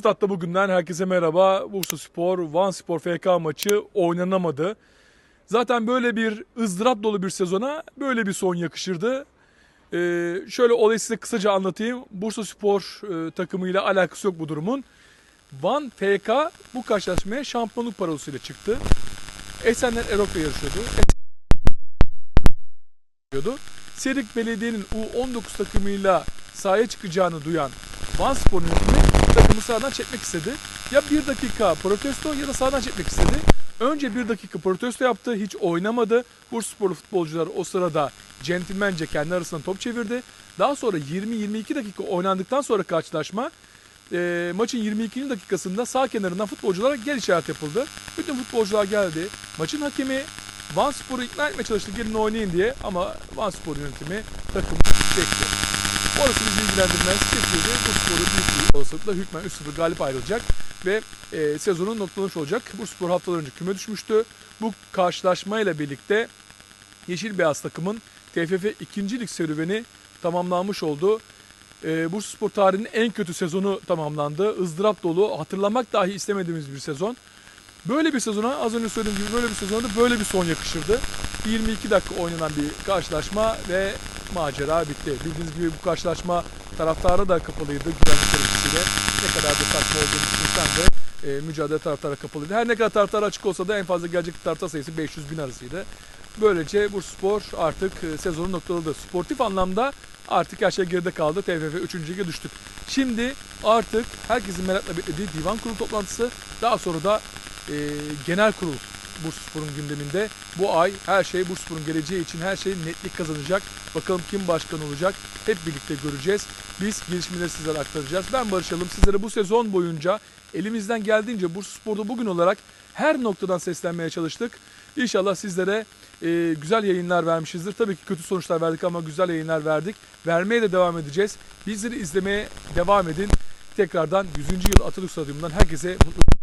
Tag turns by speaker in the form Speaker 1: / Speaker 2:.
Speaker 1: Statta bugünden herkese merhaba. Bursa Spor, Van Spor FK maçı oynanamadı. Zaten böyle bir ızdırap dolu bir sezona böyle bir son yakışırdı. Ee, şöyle olayı size kısaca anlatayım. Bursa Spor e, takımıyla alakası yok bu durumun. Van FK bu karşılaşmaya şampiyonluk parolosuyla çıktı. Esenler Erok'la yarışıyordu. yapıyordu. Serik Belediye'nin U19 takımıyla sahaya çıkacağını duyan Van Spor yönetimi takımı sahadan çekmek istedi. Ya bir dakika protesto ya da sahadan çekmek istedi. Önce bir dakika protesto yaptı, hiç oynamadı. Bursasporlu futbolcular o sırada centilmence kendi arasında top çevirdi. Daha sonra 20-22 dakika oynandıktan sonra karşılaşma e, maçın 22. dakikasında sağ kenarından futbolculara gel işaret yapıldı. Bütün futbolcular geldi. Maçın hakemi Van Spor'u ikna etmeye çalıştı gelin oynayın diye ama Van Spor yönetimi takımı çekti. İlgilendirmez. Çekildi. Bu sporu büyük bir olasılıkla hükmen 3-0 galip ayrılacak ve e, sezonun noktalanmış olacak. Bu spor haftalar önce küme düşmüştü. Bu karşılaşmayla birlikte Yeşil Beyaz takımın TFF 2. Lig serüveni tamamlanmış oldu. E, Bursa Spor tarihinin en kötü sezonu tamamlandı. ızdırap dolu, hatırlamak dahi istemediğimiz bir sezon. Böyle bir sezona az önce söylediğim gibi böyle bir sezona da böyle bir son yakışırdı. 22 dakika oynanan bir karşılaşma ve macera bitti. Bildiğiniz gibi bu karşılaşma taraftara da kapalıydı güvenlik gerekçesiyle. Ne kadar da saçma olduğunu düşünsem de e, mücadele taraftara kapalıydı. Her ne kadar taraftar açık olsa da en fazla gelecek taraftar sayısı 500 bin arasıydı. Böylece Bursaspor artık e, sezonu noktaladı. Sportif anlamda artık her şey geride kaldı. TFF 3. lige düştük. Şimdi artık herkesin merakla beklediği divan kurulu toplantısı daha sonra da e, genel kurul Bursaspor'un gündeminde. Bu ay her şey Bursaspor'un geleceği için her şey netlik kazanacak. Bakalım kim başkan olacak hep birlikte göreceğiz. Biz gelişmeleri sizlere aktaracağız. Ben Barış Alım. Sizlere bu sezon boyunca elimizden geldiğince Bursaspor'da bugün olarak her noktadan seslenmeye çalıştık. İnşallah sizlere e, güzel yayınlar vermişizdir. Tabii ki kötü sonuçlar verdik ama güzel yayınlar verdik. Vermeye de devam edeceğiz. Bizleri izlemeye devam edin. Tekrardan 100. yıl Atatürk Stadyumu'ndan herkese mutlu